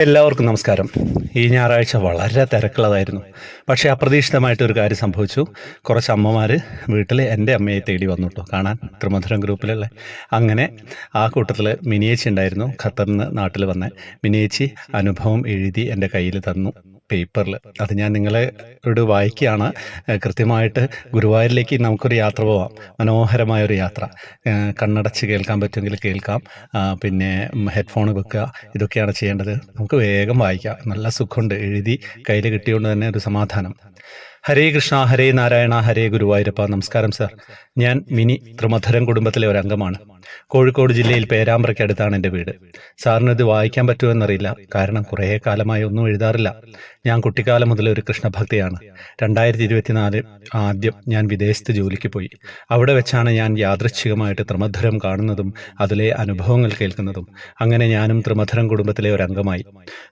എല്ലാവർക്കും നമസ്കാരം. ഈ ഞായറാഴ്ച വളരെ തിരക്കുള്ളതായിരുന്നു. പക്ഷേ അപ്രതീക്ഷിതമായിട്ട് ഒരു കാര്യം സംഭവിച്ചു. കുറച്ച് അമ്മമാർ വീട്ടിൽ എന്റെ അമ്മയെ തേടി വന്നു കേട്ടോ കാണാൻ ത്രിമധുരം ഗ്രൂപ്പിലുള്ള അങ്ങനെ ആ കൂട്ടത്തിൽ മിനിയേച്ചി ഉണ്ടായിരുന്നു ഖത്തറിൽ നിന്ന് നാട്ടിൽ വന്ന. മിനിയേച്ചി അനുഭവം എഴുതി എന്റെ കയ്യിൽ തന്നു. പേപ്പറിൽ. അത് ഞാൻ നിങ്ങളെ ഒരു വായിക്കുകയാണ്. കൃത്യമായിട്ട് ഗുരുവായൂരിലേക്ക് നമുക്കൊരു യാത്ര പോവാം. മനോഹരമായ ഒരു യാത്ര കണ്ണടച്ച് കേൾക്കാൻ പറ്റുമെങ്കിൽ കേൾക്കാം. പിന്നെ ഹെഡ്ഫോൺ വെക്കുക. ഇതൊക്കെയാണ് ചെയ്യേണ്ടത്. നമുക്ക് വേഗം വായിക്കാം. നല്ല സുഖമുണ്ട്. എഴുതി കയ്യിൽ കിട്ടിയോണ്ട് തന്നെ ഒരു സമാധാനം. ഹരേ കൃഷ്ണ ഹരേ നാരായണ ഹരേ ഗുരുവായൂരപ്പ. നമസ്കാരം സാർ. ഞാൻ മിനി ത്രിമധുരം കുടുംബത്തിലെ ഒരു അംഗമാണ് കോഴിക്കോട് ജില്ലയിൽ പേരാമ്പ്രയ്ക്കടുത്താണ് എന്റെ വീട്. സാറിന് ഇത് വായിക്കാൻ പറ്റുമെന്നറിയില്ല. കാരണം കുറേ കാലമായി ഒന്നും എഴുതാറില്ല. ഞാൻ കുട്ടിക്കാലം മുതൽ ഒരു കൃഷ്ണഭക്തിയാണ്. രണ്ടായിരത്തി ഇരുപത്തിനാല് ആദ്യം ഞാൻ വിദേശത്ത് ജോലിക്ക് പോയി. അവിടെ വെച്ചാണ് ഞാൻ യാദൃച്ഛികമായിട്ട് ത്രിമധുരം കാണുന്നതും അതിലെ അനുഭവങ്ങൾ കേൾക്കുന്നതും. അങ്ങനെ ഞാനും ത്രിമധുരം കുടുംബത്തിലെ ഒരു അംഗമായി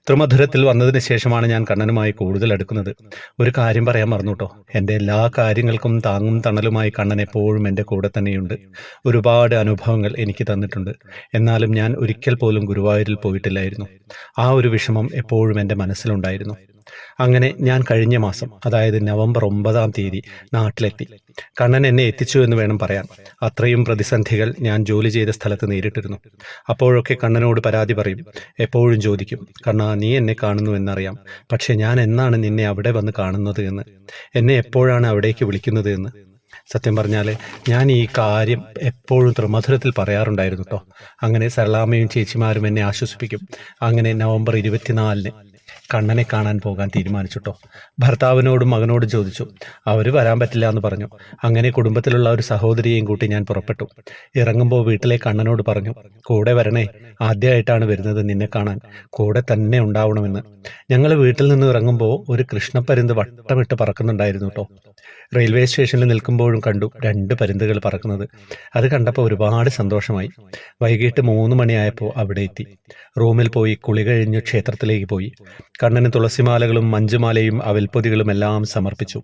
ത്രിമധുരത്തിൽ വന്നതിന് ശേഷമാണ് ഞാൻ കണ്ണനുമായി കൂടുതൽ അടുക്കുന്നത്. ഒരു കാര്യം പറയാൻ മറന്നു കേട്ടോ. എന്റെ എല്ലാ കാര്യങ്ങൾക്കും താങ്ങും തണലുമായി കണ്ണൻ എപ്പോഴും എന്റെ കൂടെ തന്നെയുണ്ട്. ഒരുപാട് അനുഭവങ്ങൾ എനിക്ക് തന്നിട്ടുണ്ട്. എന്നാലും ഞാൻ ഒരിക്കൽ പോലും ഗുരുവായൂരിൽ പോയിട്ടില്ലായിരുന്നു. ആ ഒരു വിഷമം എപ്പോഴും എന്റെ മനസ്സിലുണ്ടായിരുന്നു. അങ്ങനെ ഞാൻ കഴിഞ്ഞ മാസം അതായത് നവംബർ ഒമ്പതാം തീയതി നാട്ടിലെത്തി. കണ്ണൻ എന്നെ എത്തിച്ചു എന്ന് വേണം പറയാൻ. അത്രയും പ്രതിസന്ധികൾ ഞാൻ ജോലി ചെയ്ത സ്ഥലത്ത് നേരിട്ടിരുന്നു. അപ്പോഴൊക്കെ കണ്ണനോട് പരാതി പറയും. എപ്പോഴും ചോദിക്കും കണ്ണാ നീ എന്നെ കാണുന്നു എന്നറിയാം. പക്ഷെ ഞാൻ എന്നാണ് നിന്നെ അവിടെ വന്ന് കാണുന്നത് എന്ന്? എന്നെ എപ്പോഴാണ് അവിടേക്ക് വിളിക്കുന്നത് എന്ന്? സത്യം പറഞ്ഞാൽ ഞാൻ ഈ കാര്യം എപ്പോഴും ത്രിമധുരത്തിൽ പറയാറുണ്ടായിരുന്നു കേട്ടോ അങ്ങനെ സരളാമ്മയും ചേച്ചിമാരും എന്നെ ആശ്വസിപ്പിക്കും. അങ്ങനെ നവംബർ ഇരുപത്തിനാലിന് കണ്ണനെ കാണാൻ പോകാൻ തീരുമാനിച്ചുട്ടോ. ഭർത്താവിനോടും മകനോടും ചോദിച്ചു. അവർ വരാൻ പറ്റില്ല എന്ന് പറഞ്ഞു. അങ്ങനെ കുടുംബത്തിലുള്ള ഒരു സഹോദരിയെയും കൂട്ടി ഞാൻ പുറപ്പെട്ടു. ഇറങ്ങുമ്പോൾ വീട്ടിലെ കണ്ണനോട് പറഞ്ഞു കൂടെ വരണേ. ആദ്യമായിട്ടാണ് വരുന്നത് നിന്നെ കാണാൻ. കൂടെ തന്നെ ഉണ്ടാവണമെന്ന്. ഞങ്ങൾ വീട്ടിൽ നിന്ന് ഇറങ്ങുമ്പോൾ ഒരു കൃഷ്ണപ്പരുന്ത് വട്ടമിട്ട് പറക്കുന്നുണ്ടായിരുന്നു കേട്ടോ റെയിൽവേ സ്റ്റേഷനിൽ നിൽക്കുമ്പോഴും കണ്ടു രണ്ട് പരുന്തുകൾ പറക്കുന്നത്. അത് കണ്ടപ്പോൾ ഒരുപാട് സന്തോഷമായി. വൈകിട്ട് മൂന്ന് മണിയായപ്പോൾ അവിടെ എത്തി. റൂമിൽ പോയി കുളി കഴിഞ്ഞു ക്ഷേത്രത്തിലേക്ക് പോയി. കണ്ണന് തുളസിമാലകളും മഞ്ചുമാലയും അവൽപ്പൊതികളും എല്ലാം സമർപ്പിച്ചു.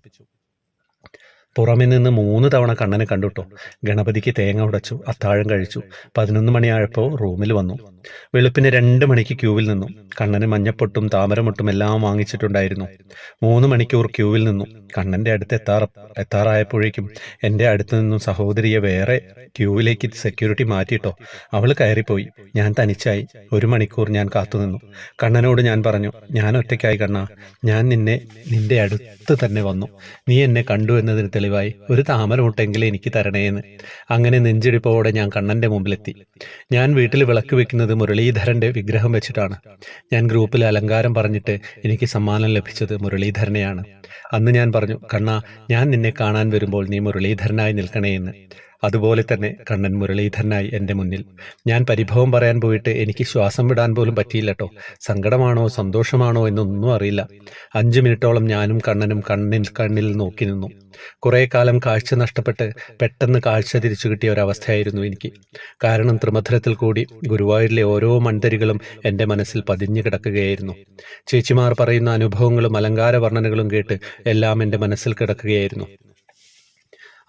പുറമെ നിന്ന് മൂന്ന് തവണ കണ്ണനെ കണ്ടുട്ടോ ഗണപതിക്ക് തേങ്ങ ഉടച്ചു അത്താഴം കഴിച്ചു. പതിനൊന്ന് മണിയായപ്പോൾ റൂമിൽ വന്നു. വെളുപ്പിന് രണ്ട് മണിക്ക് ക്യൂവിൽ നിന്നു. കണ്ണന് മഞ്ഞപ്പൊട്ടും താമരമൊട്ടും എല്ലാം വാങ്ങിച്ചിട്ടുണ്ടായിരുന്നു. മൂന്ന് മണിക്കൂർ ക്യൂവിൽ നിന്നു. കണ്ണന്റെ അടുത്ത് എത്താറ എത്താറായപ്പോഴേക്കും എന്റെ അടുത്ത് നിന്നും സഹോദരിയെ വേറെ ക്യൂവിലേക്ക് സെക്യൂരിറ്റി മാറ്റിയിട്ടോ. അവൾ കയറിപ്പോയി. ഞാൻ തനിച്ചായി. ഒരു മണിക്കൂർ ഞാൻ കാത്തുനിന്നു കണ്ണനോട് ഞാൻ പറഞ്ഞു ഞാൻ ഒറ്റയ്ക്കായി കണ്ണ. ഞാൻ നിന്നെ നിന്റെ അടുത്ത് തന്നെ വന്നു. നീ എന്നെ കണ്ടു എന്നതിന് തെളിവായി ഒരു താമരമുട്ടെങ്കിലും എനിക്ക് തരണേന്ന്. അങ്ങനെ നെഞ്ചിടിപ്പോടെ ഞാൻ കണ്ണന്റെ മുമ്പിലെത്തി. ഞാൻ വീട്ടിൽ വിളക്ക് വെക്കുന്നത് മുരളീധരന്റെ വിഗ്രഹം വെച്ചിട്ടാണ്. ഞാൻ ഗ്രൂപ്പിൽ അലങ്കാരം പറഞ്ഞിട്ട് എനിക്ക് സമ്മാനം ലഭിച്ചത് മുരളീധരനെയാണ്. അന്ന് ഞാൻ പറഞ്ഞു കണ്ണ ഞാൻ നിന്നെ കാണാൻ വരുമ്പോൾ നീ മുരളീധരനായി നിൽക്കണേ എന്ന്. അതുപോലെ തന്നെ കണ്ണൻ മുരളീധരനായി എന്റെ മുന്നിൽ. ഞാൻ പരിഭവം പറയാൻ പോയിട്ട് എനിക്ക് ശ്വാസം വിടാൻ പോലും പറ്റിയില്ല കേട്ടോ സങ്കടമാണോ സന്തോഷമാണോ എന്നൊന്നും അറിയില്ല. അഞ്ചു മിനിറ്റോളം ഞാനും കണ്ണനും കണ്ണിൽ കണ്ണിൽ നോക്കി നിന്നു. കുറേ കാലം കാഴ്ച നഷ്ടപ്പെട്ട് പെട്ടെന്ന് കാഴ്ച തിരിച്ചു കിട്ടിയ ഒരവസ്ഥയായിരുന്നു എനിക്ക്. കാരണം ത്രിമധുരത്തിൽ കൂടി ഗുരുവായൂരിലെ ഓരോ മൺതരികളും എന്റെ മനസ്സിൽ പതിഞ്ഞു കിടക്കുകയായിരുന്നു. ചേച്ചിമാർ പറയുന്ന അനുഭവങ്ങളും അലങ്കാര വർണനകളും കേട്ട് എല്ലാം എന്റെ മനസ്സിൽ കിടക്കുകയായിരുന്നു.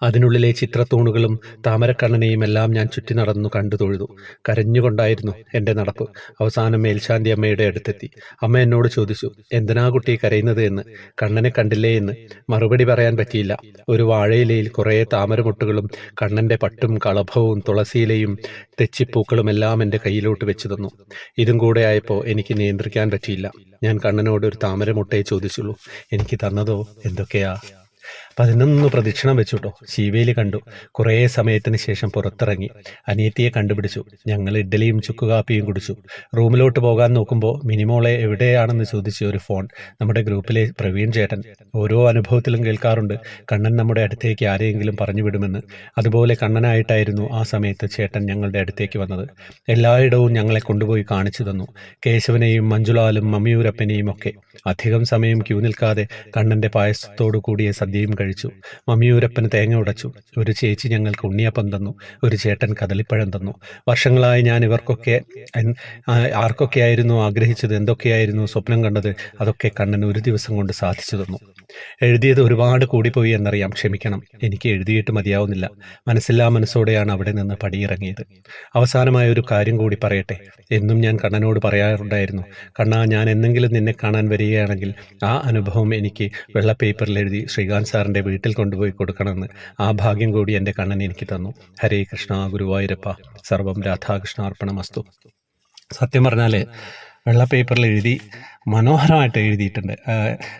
അതിനുള്ളിലെ ചിത്രത്തൂണുകളും താമരക്കണ്ണനെയും എല്ലാം ഞാൻ ചുറ്റി നടന്നു കണ്ടു തൊഴുതു. കരഞ്ഞുകൊണ്ടായിരുന്നു എന്റെ നടപ്പ്. അവസാനം മേൽശാന്തി അമ്മയുടെ അടുത്തെത്തി. അമ്മ എന്നോട് ചോദിച്ചു എന്തിനാ കുട്ടി കരയുന്നത് എന്ന്? കണ്ണനെ കണ്ടില്ലേ എന്ന്? മറുപടി പറയാൻ പറ്റിയില്ല. ഒരു വാഴയിലയിൽ കുറേ താമരമുട്ടുകളും കണ്ണന്റെ പട്ടും കളഭവും തുളസിയിലയും തെച്ചിപ്പൂക്കളും എല്ലാം എന്റെ കയ്യിലോട്ട് വെച്ചു തന്നു. ഇതും കൂടെ ആയപ്പോൾ എനിക്ക് നിയന്ത്രിക്കാൻ പറ്റിയില്ല. ഞാൻ കണ്ണനോട് ഒരു താമരമുട്ടയെ ചോദിച്ചുള്ളൂ എനിക്ക് തന്നതോ? എന്തൊക്കെയാ? പതിനൊന്ന് പ്രദക്ഷിണം വെച്ചു കേട്ടോ ശിവേലി കണ്ടു. കുറേ സമയത്തിന് ശേഷം പുറത്തിറങ്ങി. അനിയത്തിയെ കണ്ടുപിടിച്ചു. ഞങ്ങൾ ഇഡ്ഡലിയും ചുക്കുകാപ്പിയും കുടിച്ചു. റൂമിലോട്ട് പോകാൻ നോക്കുമ്പോൾ മിനിമോളെ എവിടെയാണെന്ന് ചോദിച്ച ഒരു ഫോൺ നമ്മുടെ ഗ്രൂപ്പിലെ പ്രവീൺ ചേട്ടൻ ഓരോ അനുഭവത്തിലും കേൾക്കാറുണ്ട്. കണ്ണൻ നമ്മുടെ അടുത്തേക്ക് ആരെയെങ്കിലും പറഞ്ഞു വിടുമെന്ന്. അതുപോലെ കണ്ണനായിട്ടായിരുന്നു ആ സമയത്ത് ചേട്ടൻ ഞങ്ങളുടെ അടുത്തേക്ക് വന്നത്. എല്ലായിടവും ഞങ്ങളെ കൊണ്ടുപോയി കാണിച്ചു തന്നു. കേശവനെയും മഞ്ജുളാലും മമ്മിയൂരപ്പനെയും ഒക്കെ. അധികം സമയം ക്യൂ നിൽക്കാതെ കണ്ണന്റെ പായസത്തോടു കൂടിയ സദ്യയും കഴിച്ചു. മമ്മിയൂരപ്പന് തേങ്ങ ഉടച്ചു. ഒരു ചേച്ചി ഞങ്ങൾക്ക് ഉണ്ണിയപ്പം തന്നു. ഒരു ചേട്ടൻ കദളിപ്പഴം തന്നു. വർഷങ്ങളായി ഞാൻ ഇവർക്കൊക്കെ ആർക്കൊക്കെയായിരുന്നു ആഗ്രഹിച്ചത്? എന്തൊക്കെയായിരുന്നു സ്വപ്നം കണ്ടത്? അതൊക്കെ കണ്ണൻ ഒരു ദിവസം കൊണ്ട് സാധിച്ചു തന്നു. എഴുതിയത് ഒരുപാട് കൂടിപ്പോയി എന്നറിയാം. ക്ഷമിക്കണം. എനിക്ക് എഴുതിയിട്ട് മതിയാവുന്നില്ല. മനസ്സില്ലാ മനസ്സോടെയാണ് അവിടെ നിന്ന് പടിയിറങ്ങിയത്. അവസാനമായ ഒരു കാര്യം കൂടി പറയട്ടെ. എന്നും ഞാൻ കണ്ണനോട് പറയാറുണ്ടായിരുന്നു. കണ്ണാ ഞാൻ എന്തെങ്കിലും നിന്നെ കാണാൻ വരികയാണെങ്കിൽ ആ അനുഭവം എനിക്ക് വെള്ള പേപ്പറിൽ എഴുതി ശ്രീകാന്ത് സാറിന്റെ വീട്ടിൽ കൊണ്ടുപോയി കൊടുക്കണമെന്ന് ആ ഭാഗ്യം കൂടി എന്റെ കണ്ണൻ എനിക്ക് തന്നു. ഹരേ കൃഷ്ണ ഗുരുവായൂരപ്പ സർവം രാധാകൃഷ്ണ അർപ്പണമസ്തു. സത്യം പറഞ്ഞാൽ വെള്ള പേപ്പറിൽ എഴുതി മനോഹരമായിട്ട് എഴുതിയിട്ടുണ്ട്.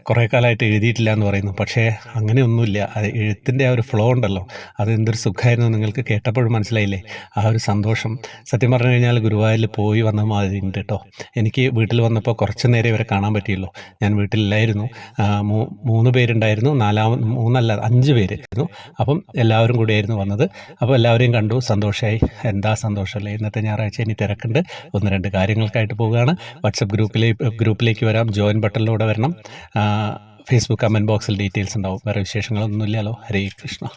കുറേ കാലമായിട്ട് എഴുതിയിട്ടില്ല എന്ന് പറയുന്നു. പക്ഷേ അങ്ങനെയൊന്നുമില്ല. അത് എഴുത്തിന്റെ ആ ഒരു ഫ്ലോ ഉണ്ടല്ലോ. അത് എന്തൊരു സുഖമായിരുന്നു നിങ്ങൾക്ക് കേട്ടപ്പോഴും മനസ്സിലായില്ലേ? ആ ഒരു സന്തോഷം. സത്യം പറഞ്ഞു കഴിഞ്ഞാൽ ഗുരുവായൂരിൽ പോയി വന്ന മാതിരി ഉണ്ട് കേട്ടോ. എനിക്ക് വീട്ടിൽ വന്നപ്പോൾ കുറച്ച് നേരം ഇവരെ കാണാൻ പറ്റിയുള്ളൂ. ഞാൻ വീട്ടിലില്ലായിരുന്നു. മൂന്ന് പേരുണ്ടായിരുന്നു. നാലാമത് മൂന്നല്ല അഞ്ച് പേരായിരുന്നു അപ്പം എല്ലാവരും കൂടിയായിരുന്നു വന്നത്. അപ്പോൾ എല്ലാവരെയും കണ്ടു. സന്തോഷമായി എന്താ സന്തോഷമല്ലേ? ഇന്നത്തെ ഞായറാഴ്ച ഇനി തിരക്കുണ്ട്. ഒന്ന് രണ്ട് കാര്യങ്ങൾക്കായിട്ട് പോവുകയാണ്. വാട്സപ്പ് ഗ്രൂപ്പിലെ ഗ്രൂപ്പിലേക്ക് വരാം. ജോയിൻ ബട്ടണിലൂടെ വരണം. ഫേസ്ബുക്ക് കമന്റ് ബോക്സിൽ ഡീറ്റെയിൽസ് ഉണ്ടാവും. വേറെ വിശേഷങ്ങളൊന്നുമില്ലല്ലോ. ഹരേ കൃഷ്ണ.